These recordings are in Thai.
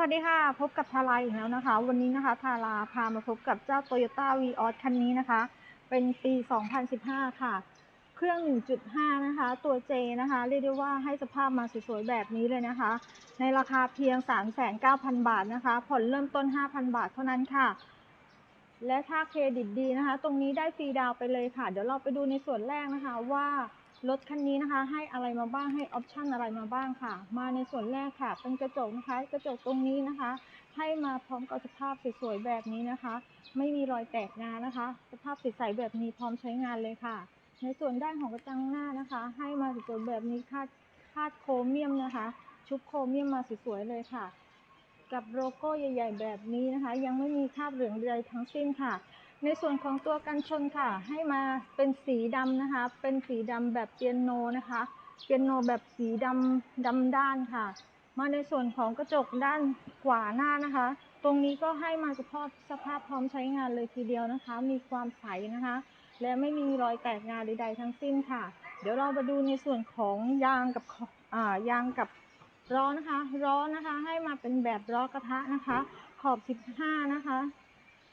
วัสดีค่ะ พบกับทาราอีกแล้วนะคะ วันนี้นะคะทาราพามาพบกับเจ้า Toyota v ีออคันนี้นะคะ เป็นปี 2015 ค่ะ เครื่อง 1.5 นะคะ ตัว J นะคะ เรียกได้ว่าให้สภาพมาสวยๆ แบบนี้เลยนะคะ ในราคาเพียง 3,900 บาทนะคะ ผ่อนเริ่มต้น 5,000 บาทเท่านั้นค่ะ และถ้าเครดิตดีนะคะ ตรงนี้ได้ฟรีดาวไปเลยค่ะ เดี๋ยวเราไปดูในส่วนแรกนะคะว่า รถคันนี้นะคะให้อะไรมาบ้างให้ออปชั่นอะไรมาบ้างค่ะ มาในส่วนแรกค่ะเป็นกระจกนะคะ กระจกตรงนี้นะคะ ให้มาพร้อมกับสภาพสวยๆแบบนี้นะคะ ไม่มีรอยแตกงานนะคะ สภาพใสๆแบบนี้พร้อมใช้งานเลยค่ะ ในส่วนด้านของกระจังหน้านะคะ ให้มาสวยๆแบบนี้คาดคาดโครเมียมนะคะ ชุบโครเมียมมาสวยๆเลยค่ะ กับโลโก้ใหญ่ ๆ แบบนี้นะคะ ยังไม่มีคราบเหลืองใดทั้งสิ้นค่ะ ในส่วนของตัวกันชนค่ะ ให้มาเป็นสีดำนะคะ เป็นสีดำแบบเปียโนนะคะเปียโนแบบสีดำดำด้านค่ะ มาในส่วนของกระจกด้านขวาหน้านะคะ ตรงนี้ก็ให้มาสภาพสภาพพร้อมใช้งานเลยทีเดียวนะคะ มีความใสนะคะ และไม่มีรอยแตกงานใดๆทั้งสิ้นค่ะ เดี๋ยวเรามาดูในส่วนของยางกับอ่ายางกับล้อนะคะล้อนะคะ ให้มาเป็นแบบล้อกระทะนะคะ ขอบ 15 นะคะ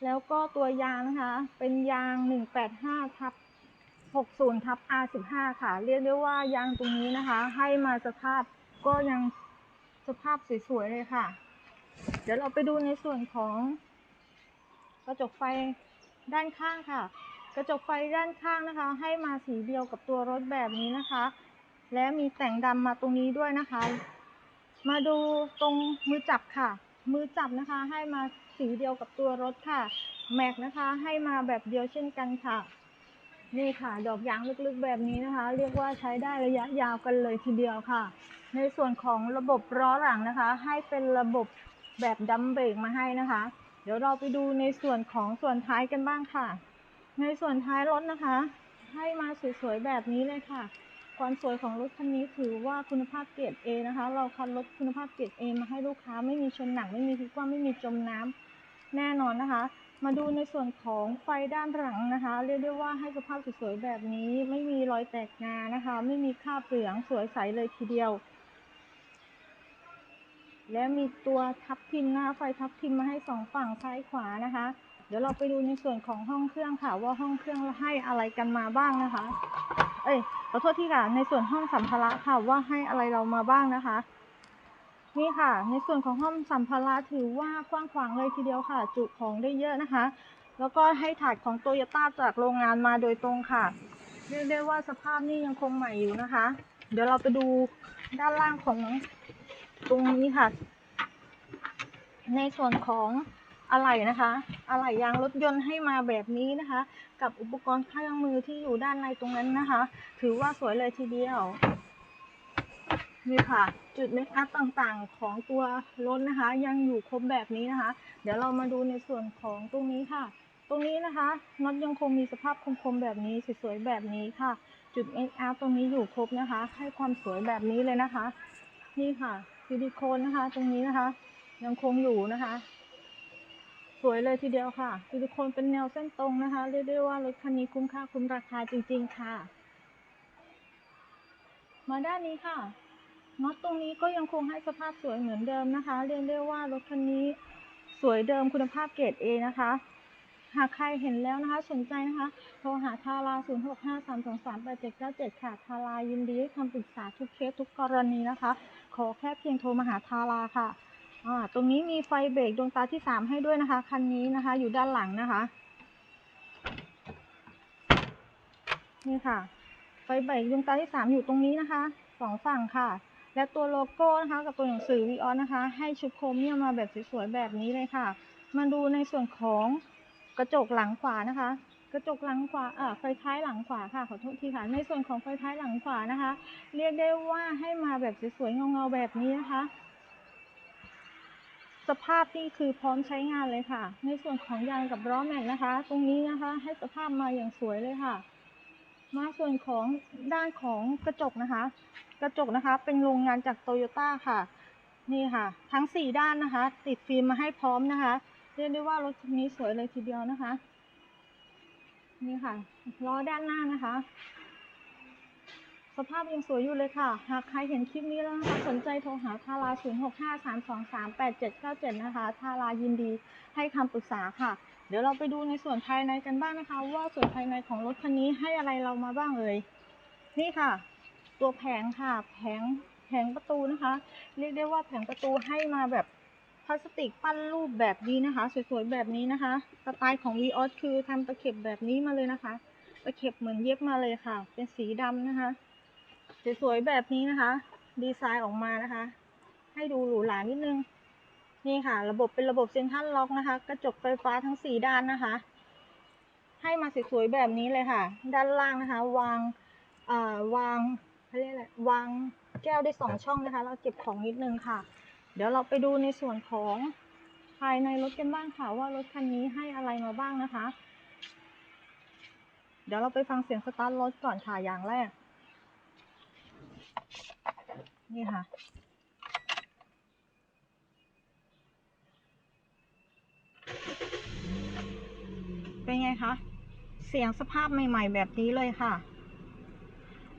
แล้วก็ตัวยางนะคะ เป็นยาง 185ทับ60ทับ R15 ค่ะ เรียกได้ว่ายางตรงนี้นะคะ ให้มาสภาพก็ยังสภาพสวยๆเลยค่ะ เดี๋ยวเราไปดูในส่วนของกระจกไฟด้านข้างค่ะ กระจกไฟด้านข้างนะคะ ให้มาสีเดียวกับตัวรถแบบนี้นะคะ และมีแต่งดำมาตรงนี้ด้วยนะคะ มาดูตรงมือจับค่ะ มือจับนะคะให้มา สีเดียวกับตัวรถค่ะ แม็กนะคะให้มาแบบเดียวเช่นกันค่ะ นี่ค่ะ ดอกยางลึกๆแบบนี้นะคะ เรียกว่าใช้ได้ระยะยาวกันเลยทีเดียวค่ะ ในส่วนของระบบล้อหลังนะคะ ให้เป็นระบบแบบดัมเบรกมาให้นะคะ เดี๋ยวเราไปดูในส่วนของส่วนท้ายกันบ้างค่ะ ในส่วนท้ายรถนะคะ ให้มาสวยๆแบบนี้เลยค่ะความสวยของรถคันนี้ถือว่าคุณภาพเกรด A นะคะ เราคัดรถคุณภาพเกรด A มาให้ลูกค้าไม่มีชนหนักไม่มีพลิกคว่ำไม่มีจมน้ำ แน่นอนนะคะ มาดูในส่วนของไฟด้านหลังนะคะ เรียกได้ว่าให้สภาพสวยๆแบบนี้ ไม่มีรอยแตกงานะคะ ไม่มีคราบเหลืองสวยใสเลยทีเดียว และมีตัวทับทิมนะคะไฟทับทิมมาให้สองฝั่งซ้ายขวานะคะ เดี๋ยวเราไปดูในส่วนของห้องเครื่องค่ะ ว่าห้องเครื่องให้อะไรกันมาบ้างนะคะ เอ้ยขอโทษที่ค่ะในส่วนห้องสัมภาระค่ะว่าให้อะไรเรามาบ้างนะคะ นี่ค่ะ ในส่วนของห้องสัมภาระถือว่ากว้างขวางเลยทีเดียวค่ะ จุของได้เยอะนะคะ แล้วก็ให้ถาดของโตโยต้าจากโรงงานมาโดยตรงค่ะ เรียกได้ว่าสภาพนี่ยังคงใหม่อยู่นะคะ เดี๋ยวเราไปดูด้านล่างของตรงนี้ค่ะ ในส่วนของอะไหล่นะคะ อะไหล่ยางรถยนต์ให้มาแบบนี้นะคะ กับอุปกรณ์เครื่องมือที่อยู่ด้านในตรงนั้นนะคะ ถือว่าสวยเลยทีเดียว นี่ค่ะ จุดเมคอัพต่างๆของตัวรถนะคะ ยังอยู่ครบแบบนี้นะคะ เดี๋ยวเรามาดูในส่วนของตรงนี้ค่ะ ตรงนี้นะคะน็อตยังคงมีสภาพคมๆแบบนี้สวยๆแบบนี้ค่ะ จุดเมคอัพตรงนี้อยู่ครบนะคะ ให้ความสวยแบบนี้เลยนะคะ นี่ค่ะซิลิโคนนะคะ ตรงนี้นะคะ ยังคงอยู่นะคะ สวยเลยทีเดียวค่ะซิลิโคนเป็นแนวเส้นตรงนะคะเรียกได้ว่ารถคันนี้คุ้มค่าคุ้มราคาจริง ๆ ค่ะ มาด้านนี้ค่ะ น็อตตรงนี้ก็ยังคงให้สภาพสวยเหมือนเดิมนะคะ เรียกได้ว่ารถคันนี้สวยเดิมคุณภาพเกรด A นะคะ หากใครเห็นแล้วนะคะ สนใจนะคะ โทรหาทารา 0 6 5 3 2 3 8 7 9 7 ค่ะ ทารายินดีให้คำปรึกษาทุกเคสทุกกรณีนะคะ ขอแค่เพียงโทรมาหาทาราค่ะอ่าตรงนี้มีไฟเบรกดวงตาที่สามให้ด้วยนะคะ คันนี้นะคะ อยู่ด้านหลังนะคะ นี่ค่ะ ไฟเบรกดวงตาที่สามอยู่ตรงนี้นะคะสองฝั่งค่ะ และตัวโลโก้นะคะ กับตัวหนังสือวีออนะคะ ให้ชุดโครเมียมมาแบบสวยๆแบบนี้เลยค่ะ มาดูในส่วนของกระจกหลังขวานะคะ กระจกหลังขวาอ่าไฟท้ายหลังขวาค่ะขอโทษทีค่ะในส่วนของไฟท้ายหลังขวานะคะ เรียกได้ว่าให้มาแบบสวยๆเงาๆแบบนี้นะคะ สภาพนี่คือพร้อมใช้งานเลยค่ะ ในส่วนของยางกับล้อแม็กนะคะ ตรงนี้นะคะ ให้สภาพมาอย่างสวยเลยค่ะ มาส่วนของด้านของกระจกนะคะ กระจกนะคะเป็นโรงงานจากโตโยต้าค่ะ นี่ค่ะ ทั้งสี่ด้านนะคะ ติดฟิล์มมาให้พร้อมนะคะ เรียกได้ว่ารถคันนี้สวยเลยทีเดียวนะคะ นี่ค่ะล้อด้านหน้านะคะ สภาพยังสวยอยู่เลยค่ะ หากใครเห็นคลิปนี้แล้วนะคะสนใจโทรหาทารา0653238797 นะคะ ทารายินดีให้คำปรึกษาค่ะ เดี๋ยวเราไปดูในส่วนภายในกันบ้างนะคะ ว่าส่วนภายในของรถคันนี้ให้อะไรเรามาบ้างเอ่ย นี่ค่ะ ตัวแผงค่ะ แผง แผงประตูนะคะ เรียกได้ว่าแผงประตูให้มาแบบพลาสติกปั้นรูปแบบนี้นะคะ สวยๆแบบนี้นะคะ สไตล์ของ v ีออสคือทำตะเข็บแบบนี้มาเลยนะคะ ตะเข็บเหมือนเย็บมาเลยค่ะ เป็นสีดำนะคะ สวยๆแบบนี้นะคะ ดีไซน์ออกมานะคะ ให้ดูหรูหรานิดนึง นี่ค่ะ ระบบเป็นระบบเซ็นทรัลล็อกนะคะ กระจกไฟฟ้าทั้งสี่ด้านนะคะ ให้มาสวยๆแบบนี้เลยค่ะ ด้านล่างนะคะ วางอ่อวางเขาเรียกอะไรวางแก้วได้สองช่องนะคะแล้วเก็บของนิดนึงค่ะ เดี๋ยวเราไปดูในส่วนของภายในรถกันบ้างค่ะว่ารถคันนี้ให้อะไรมาบ้างนะคะ เดี๋ยวเราไปฟังเสียงสตาร์ทรถก่อนค่ะอย่างแรก นี่ค่ะ เป็นไงคะ เสียงสภาพใหม่ ๆ แบบนี้เลยค่ะ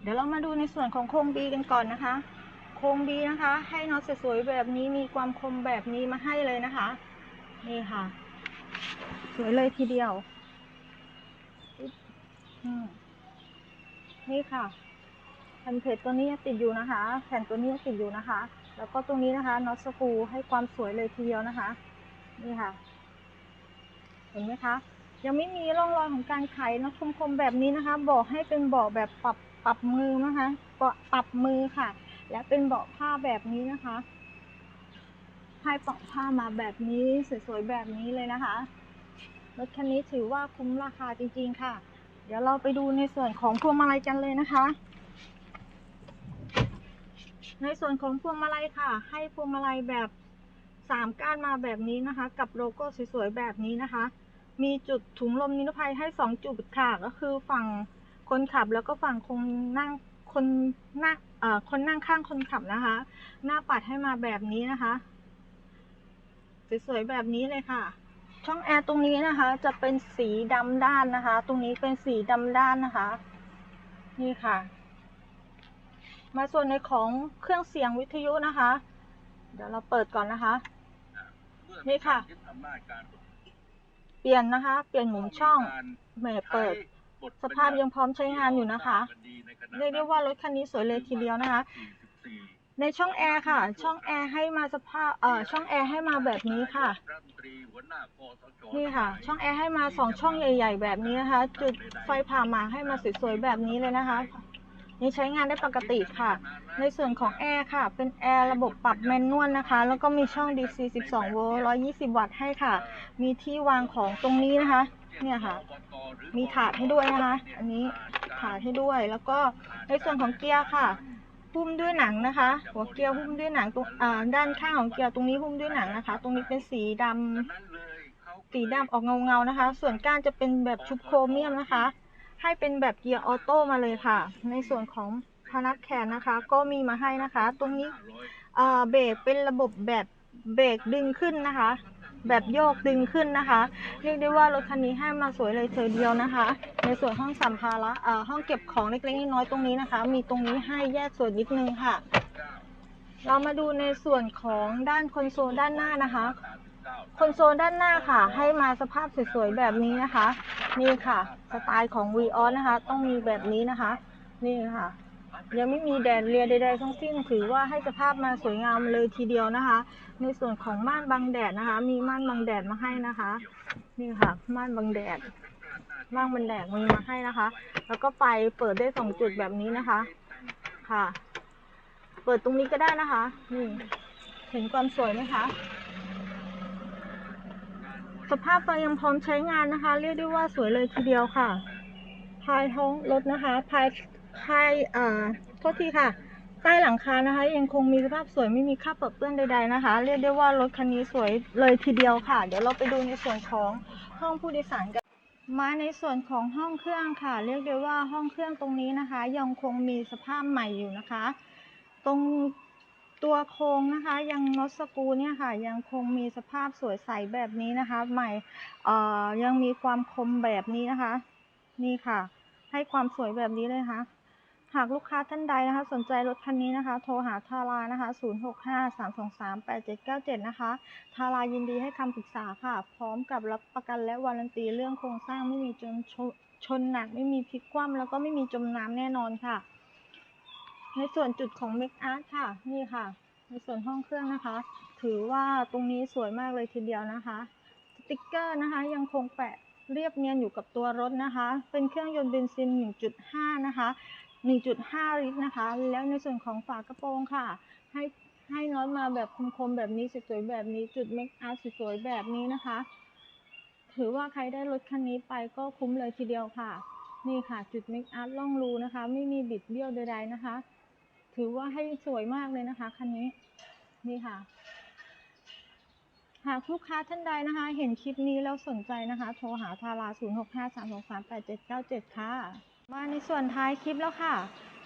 เดี๋ยวเรามาดูในส่วนของโครงบีกันก่อนนะคะ โครงบีนะคะ ให้น็อตสวยๆแบบนี้มีความคมแบบนี้มาให้เลยนะคะ นี่ค่ะ สวยเลยทีเดียว นี่ค่ะ ผ่นเพจตัวนี้ติดอยู่นะคะ แผ่นตัวนี้ติดอยู่นะคะ แล้วก็ตรงนี้นะคะน็อตสกูให้ความสวยเลยทีเดียวนะคะ นี่ค่ะ เห็นไหมคะ ยังไม่มีร่องรอยของการไขนะคมๆแบบนี้นะคะ บอกให้เป็นเบาะแบบปรับปรับมือนะคะเบาะปรับมือค่ะ และเป็นเบาะผ้าแบบนี้นะคะให้เบาะผ้ามาแบบนี้สวยๆแบบนี้เลยนะคะรถคันนี้ถือว่าคุ้มราคาจริงๆค่ะ เดี๋ยวเราไปดูในส่วนของพวงมาลัยกันเลยนะคะ ในส่วนของพวงมาลัยค่ะ ให้พวงมาลัยแบบสามก้านมาแบบนี้นะคะ กับโลโก้สวยๆแบบนี้นะคะ มีจุดถุงลมนิรภัยให้สองจุดค่ะก็คือฝั่งคนขับแล้วก็ฝั่งคนนั่งคนนั่งเอ่อคนนั่งข้างคนขับนะคะ หน้าปัดให้มาแบบนี้นะคะสวยๆแบบนี้เลยค่ะ ช่องแอร์ตรงนี้นะคะ จะเป็นสีดำด้านนะคะ ตรงนี้เป็นสีดำด้านนะคะ นี่ค่ะ มาส่วนในของเครื่องเสียงวิทยุนะคะ เดี๋ยวเราเปิดก่อนนะคะ นี่ค่ะ เปลี่ยนนะคะ เปลี่ยนหมุนช่องแหม่เปิด สภาพยังพร้อมใช้งานอยู่นะคะ เรียกได้ว่ารถคันนี้สวยเลยทีเดียวนะคะ ในช่องแอร์ค่ะ ช่องแอร์ให้มาสภาพ เอ่อ ช่องแอร์ให้มาแบบนี้ค่ะ นี่ค่ะ ช่องแอร์ให้มาสองช่องใหญ่ ๆ แบบนี้นะคะ จุดไฟผ่าหมากให้มาสวยๆแบบนี้เลยนะคะ นี่ใช้งานได้ปกติค่ะ ในส่วนของแอร์ค่ะ เป็นแอร์ระบบปรับแมนนวลนะคะ แล้วก็มีช่อง DC 12 โวลต์ 120 วัตต์ให้ค่ะ มีที่วางของตรงนี้นะคะ เนี่ยค่ะ มีถาดให้ด้วยนะคะ อันนี้ถาดให้ด้วย แล้วก็ในส่วนของเกียร์ค่ะหุ้มด้วยหนังนะคะ หัวเกียร์หุ้มด้วยหนังตรงด้านข้างของเกียร์ตรงนี้หุ้มด้วยหนังนะคะ ตรงนี้เป็นสีดำสีดำออกเงาเงาๆนะคะ ส่วนก้านจะเป็นแบบชุบโครเมียมนะคะ ให้เป็นแบบเกียร์ออโต้มาเลยค่ะ ในส่วนของพนักแขนนะคะ ก็มีมาให้นะคะ ตรงนี้เบรกเป็นระบบแบบเบรกดึงขึ้นนะคะ แบบโยกดึงขึ้นนะคะ เรียกได้ว่ารถคันนี้ให้มาสวยเลยเธอเดียวนะคะ ในส่วนห้องสัมภาระห้องเก็บของเล็กๆน้อยๆตรงนี้นะคะ มีตรงนี้ให้แยกส่วนนิดนึงค่ะ เรามาดูในส่วนของด้านคอนโซลด้านหน้านะคะ คอนโซลด้านหน้าค่ะ ให้มาสภาพสวยๆแบบนี้นะคะ นี่ค่ะสไตล์ของ v ีออนะคะ ต้องมีแบบนี้นะคะ นี่ค่ะ ยังไม่มีแดดเรียใดๆทั้งสิ้นถือว่าให้สภาพมาสวยงามเลยทีเดียวนะคะ ในส่วนของม่านบังแดดนะคะ มีม่านบังแดดมาให้นะคะ นี่ค่ะ ม่านบังแดดม่านบังแดดมีมาให้นะคะ แล้วก็ไฟเปิดได้สองจุดแบบนี้นะคะ ค่ะ เปิดตรงนี้ก็ได้นะคะ นี่เห็นความสวยไหมคะ สภาพไฟยังพร้อมใช้งานนะคะ เรียกได้ว่าสวยเลยทีเดียวค่ะ ภายท้องรถนะคะภายภายเอ่อโทษทีค่ะ ใต้หลังคานะคะ ยังคงมีสภาพสวยไม่มีคราบเปื้อนใดๆนะคะ เรียกได้ว่ารถคันนี้สวยเลยทีเดียวค่ะ เดี๋ยวเราไปดูในส่วนของห้องผู้โดยสารกันมาในส่วนของห้องเครื่องค่ะ เรียกได้ว่าห้องเครื่องตรงนี้นะคะ ยังคงมีสภาพใหม่อยู่นะคะ ตรง ตัวโครงนะคะยังน็อตสกูเนี่ยค่ะยังคงมีสภาพสวยใสแบบนี้นะคะ ใหม่ยังมีความคมแบบนี้นะคะ นี่ค่ะ ให้ความสวยแบบนี้เลยค่ะหากลูกค้าท่านใดนะคะ สนใจรถคันนี้นะคะ โทรหาทารานะคะ 0653238797 นะคะ ทารายินดีให้คำปรึกษาค่ะ พร้อมกับรับประกันและวารันตีเรื่องโครงสร้างไม่มีจนชชนหนัก ไม่มีพลิกคว่ำแล้วก็ไม่มีจมน้ำแน่นอนค่ะ ในส่วนจุดของ Make Art ค่ะ นี่ค่ะ ในส่วนห้องเครื่องนะคะ ถือว่าตรงนี้สวยมากเลยทีเดียวนะคะสติกเกอร์นะคะยังคงแปะเรียบเนียนอยู่กับตัวรถนะคะ เป็นเครื่องยนต์เบนซิน 1.5 นะคะ 1.5 ลิตรนะคะ แล้วในส่วนของฝากระโปรงค่ะ ให้ให้น็อตมาแบบคมๆแบบนี้สวยๆแบบนี้จุดเมคอาร์สวยๆแบบนี้นะคะ ถือว่าใครได้รถคันนี้ไปก็คุ้มเลยทีเดียวค่ะ นี่ค่ะจุดเมคอาร์ล่องรูนะคะ ไม่มีบิดเบี้ยวใดๆนะคะ ถือว่าให้สวยมากเลยนะคะคันนี้นี่ค่ะ หากลูกค้าท่านใดนะคะ เห็นคลิปนี้แล้วสนใจนะคะ โทรหาทารา0653238797 ค่ะ มาในส่วนท้ายคลิปแล้วค่ะ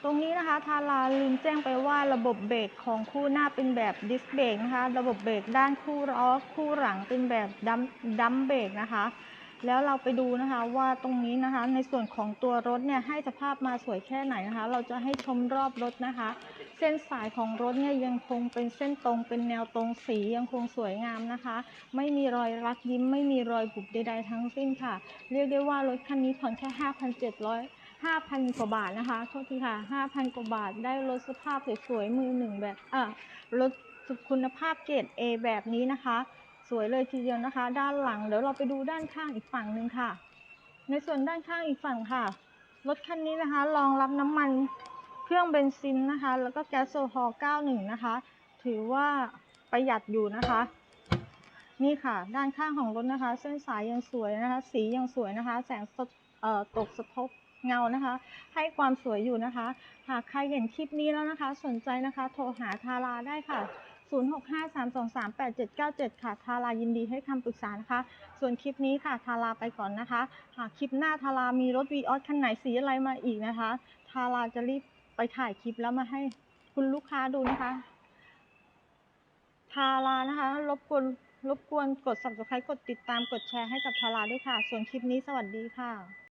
ตรงนี้นะคะทาราลืมแจ้งไปว่าระบบเบรกของคู่หน้าเป็นแบบดิสเบรกนะคะ ระบบเบรกด้านคู่ล้อคู่หลังเป็นแบบดัมดัมเบรกนะคะ แล้วเราไปดูนะคะว่าตรงนี้นะคะในส่วนของตัวรถเนี่ยให้สภาพมาสวยแค่ไหนนะคะ เราจะให้ชมรอบรถนะคะ เส้นสายของรถเนี่ยยังคงเป็นเส้นตรงเป็นแนวตรงสียังคงสวยงามนะคะ ไม่มีรอยรักยิ้ม ไม่มีรอยบุบใดๆทั้งสิ้นค่ะ เรียกได้ว่ารถคันนี้ผ่อนแค่ 5,700 5,000 กว่าบาทนะคะโทษทีค่ะ 5,000 กว่าบาทได้รถสภาพสวยๆมือหนึ่งแบบอะรถคุณภาพเกรด A แบบนี้นะคะ วยเลยทีเดียวนะคะ ด้านหลังเดี๋ยวเราไปดูด้านข้างอีกฝั่งหนึ่งค่ะ ในส่วนด้านข้างอีกฝั่งค่ะรถคันนี้นะคะรองรับน้ำมันเครื่องเบนซินนะคะ แล้วก็แก๊สโซฮอล์91 นะคะ ถือว่าประหยัดอยู่นะคะ นี่ค่ะ ด้านข้างของรถนะคะ เส้นสายยังสวยนะคะ สียังสวยนะคะ แสงสเอ่อตกสะทบเงานะคะ ให้ความสวยอยู่นะคะ หากใครเห็นคลิปนี้แล้วนะคะ สนใจนะคะ โทรหาทาราได้ค่ะ 0653238797 ค่ะทารายินดีให้คำปรึกษานะคะ ส่วนคลิปนี้ค่ะทาราไปก่อนนะคะ หากคลิปหน้าทารามีรถวีออสคันไหนสีอะไรมาอีกนะคะทาราจะรีบไปถ่ายคลิปแล้วมาให้คุณลูกค้าดูนะคะทารานะคะรบกวนรบกวนกด subscribe กดติดตามกดแชร์ให้กับทาราด้วยค่ะ ส่วนคลิปนี้สวัสดีค่ะ